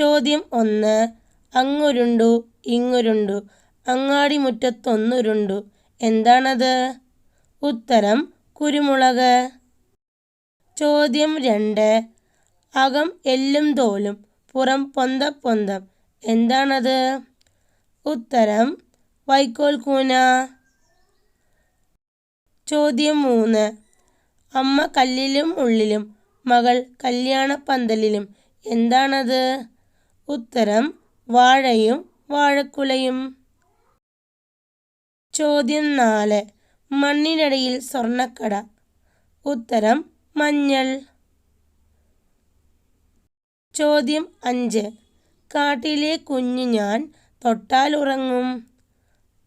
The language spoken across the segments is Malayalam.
ചോദ്യം ഒന്ന്. അങ്ങുരുണ്ടു ഇങ്ങുരുണ്ടു അങ്ങാടിമുറ്റത്തൊന്നുരുണ്ടു. എന്താണത്? ഉത്തരം കുരുമുളക്. ചോദ്യം രണ്ട്. അകം എല്ലും തോലും പുറം പൊന്ത പൊന്തം. എന്താണത്? ഉത്തരം വൈക്കോൽ കൂന. ചോദ്യം മൂന്ന്. അമ്മ കല്ലിലും ഉള്ളിലും മകൾ കല്യാണ പന്തലിലും എന്താണത്? ഉത്തരം വാഴയും വാഴക്കുലയും. ചോദ്യം നാല്. മണ്ണിനടിയിൽ സ്വർണക്കട ഉത്തരം മഞ്ഞൾ. ചോദ്യം അഞ്ച്. കാട്ടിലെ കുഞ്ഞു ഞാൻ തൊട്ടാൽ ഉറങ്ങും.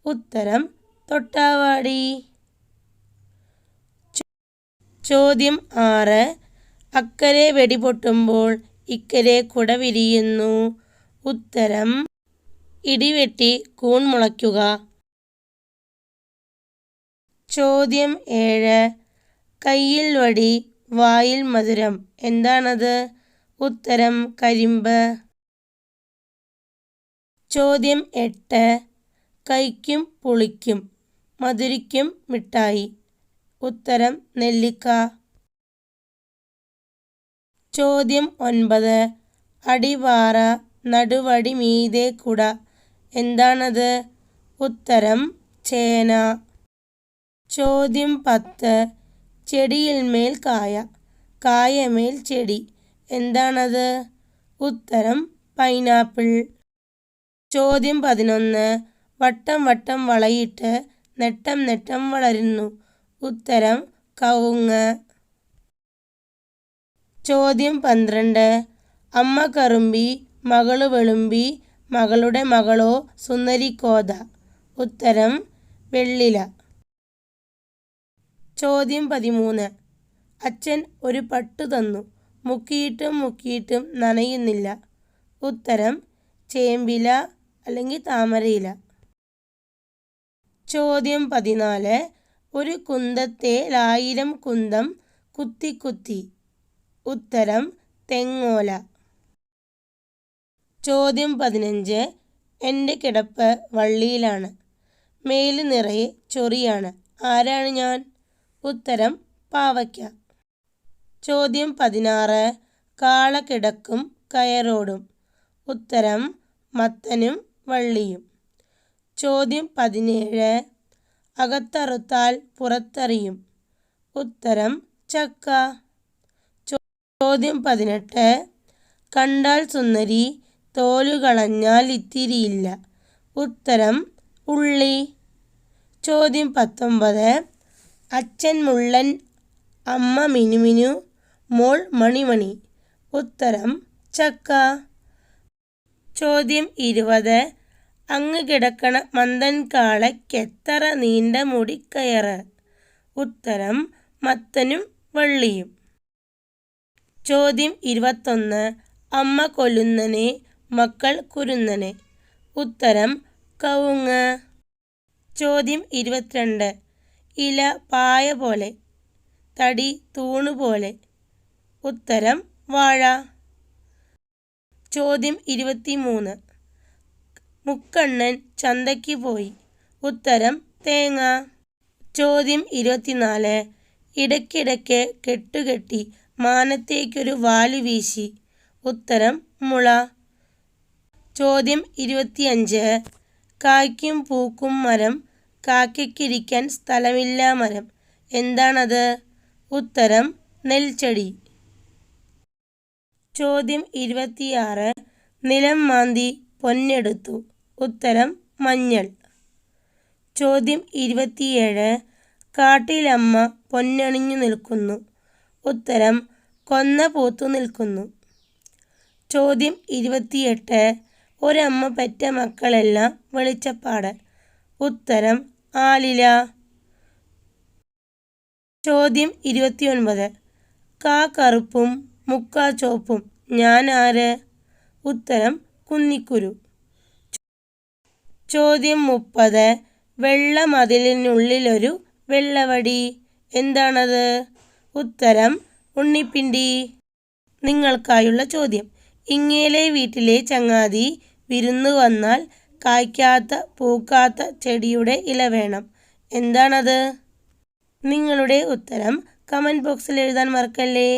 ഉത്തരം തൊട്ടാവാടി. ചോദ്യം ആറ്. അക്കരെ വെടിപൊട്ടുമ്പോൾ ഇക്കരെ കുട വിരിയുന്നു ഉത്തരം ഇടിവെട്ടി കൂൺ മുളയ്ക്കുക. ചോദ്യം ഏഴ്. കയ്യിൽ വടി വായിൽ മധുരം. എന്താണത്? ഉത്തരം കരിമ്പ്. ചോദ്യം എട്ട്. കൈക്കും പുളിക്കും മധുരിക്കും മിഠായി. ഉത്തരം നെല്ലിക്ക. ചോദ്യം ഒൻപത്. അടിവാറ നടുവടി മീതെ കുട. എന്താണത്? ഉത്തരം ചേന. ചോദ്യം പത്ത്. ചെടിയിൽമേൽ കായ. കായമേൽ ചെടി. എന്താണത്? ഉത്തരം പൈനാപ്പിൾ. ചോദ്യം പതിനൊന്ന്. വട്ടം വട്ടം വളയിട്ട് നെട്ടം നെട്ടം വളരുന്നു. ഉത്തരം കവുങ്ങ്. ചോദ്യം പന്ത്രണ്ട്. അമ്മ കറുമ്പി മകൾ വെളുമ്പി മകളുടെ മകളോ സുന്ദരിക്കോത. ഉത്തരം വെള്ളില. ചോദ്യം പതിമൂന്ന്. അച്ഛൻ ഒരു പട്ടു തന്നു. മുക്കിയിട്ടും മുക്കിയിട്ടും നനയുന്നില്ല. ഉത്തരം ചേമ്പില അല്ലെങ്കിൽ താമരയില. ചോദ്യം പതിനാല്. ഒരു കുന്തത്തെ ലായിരം കുന്തം കുത്തി കുത്തി. ഉത്തരം തെങ്ങോല. ചോദ്യം പതിനഞ്ച്. എന്റെ കിടപ്പ് വള്ളിയിലാണ്. മേൽ നിറയെ ചൊറിയാണ്. ആരാണ് ഞാൻ? ഉത്തരം പാവയ്ക്ക. ചോദ്യം പതിനാറ്. കാള കിടക്കും കയറോടും. ഉത്തരം മത്തനും വള്ളിയും. ചോദ്യം പതിനേഴ്. അകത്തറുത്താൽ പുറത്തറിയും. ഉത്തരം ചക്ക. ചോദ്യം പതിനെട്ട്. കണ്ടാൽ സുന്ദരി തോലുകളഞ്ഞാൽ ഇത്തിരിയില്ല. ഉത്തരം ഉള്ളി. ചോദ്യം പത്തൊമ്പത്. അച്ഛൻ മുള്ളൻ അമ്മ മിനുമിനു മോൾ മണിമണി ഉത്തരം ചക്ക. ചോദ്യം ഇരുപത്. അങ്ങ് കിടക്കണ മന്ദൻ കാളയ്ക്കെത്ര നീണ്ട മുടിക്കയറ്. ഉത്തരം മത്തനും വള്ളിയും. ചോദ്യം ഇരുപത്തൊന്ന്. അമ്മ കൊല്ലുന്നനെ മക്കൾ കുരുന്നന്. ഉത്തരം കവുങ്ങ്. ചോദ്യം ഇരുപത്തിരണ്ട്. ഇല പായ പോലെ. തടി തൂണ് പോലെ. ഉത്തരം വാഴ. ചോദ്യം ഇരുപത്തിമൂന്ന്. മുക്കണ്ണൻ ചന്തയ്ക്ക് പോയി. ഉത്തരം തേങ്ങ. ചോദ്യം ഇരുപത്തിനാല്. ഇടയ്ക്കിടയ്ക്ക് കെട്ടുകെട്ടി മാനത്തേക്കൊരു വാൽ വീശി. ഉത്തരം മുള. ചോദ്യം ഇരുപത്തിയഞ്ച്. കായ്ക്കും പൂക്കും മരം കാക്കയ്ക്കിരിക്കാൻ സ്ഥലമില്ല മരം. എന്താണത്? ഉത്തരം നെൽച്ചെടി. ചോദ്യം ഇരുപത്തിയാറ്. നിലം മാന്തി പൊന്നെടുത്തു. ഉത്തരം മഞ്ഞൾ. ചോദ്യം ഇരുപത്തിയേഴ്. കാട്ടിലമ്മ പൊന്നണിഞ്ഞു നിൽക്കുന്നു. ഉത്തരം കൊന്ന പൂത്തു നിൽക്കുന്നു. ചോദ്യം ഇരുപത്തിയെട്ട്. ഒരമ്മ പെറ്റ മക്കളെല്ലാം വെളിച്ചപ്പാട് ഉത്തരം ആലില. ചോദ്യം ഇരുപത്തിയൊൻപത്. കാ കറുപ്പും മുക്കാ ചോപ്പും ഞാൻ ആര്? ഉത്തരം കുന്നിക്കുരു. ചോദ്യം മുപ്പത്. വെള്ള മതിലിനുള്ളിലൊരു വെള്ളവടി. എന്താണത്? ഉത്തരം ഉണ്ണിപ്പിണ്ടി. നിങ്ങൾക്കായുള്ള ചോദ്യം. ഇങ്ങേലെ വീട്ടിലെ ചങ്ങാതി വിരുന്നു വന്നാൽ കായ്ക്കാത്ത പൂക്കാത്ത ചെടിയുടെ ഇല വേണം. എന്താണത്? നിങ്ങളുടെ ഉത്തരം കമന്റ് ബോക്സിൽ എഴുതാൻ മറക്കല്ലേ?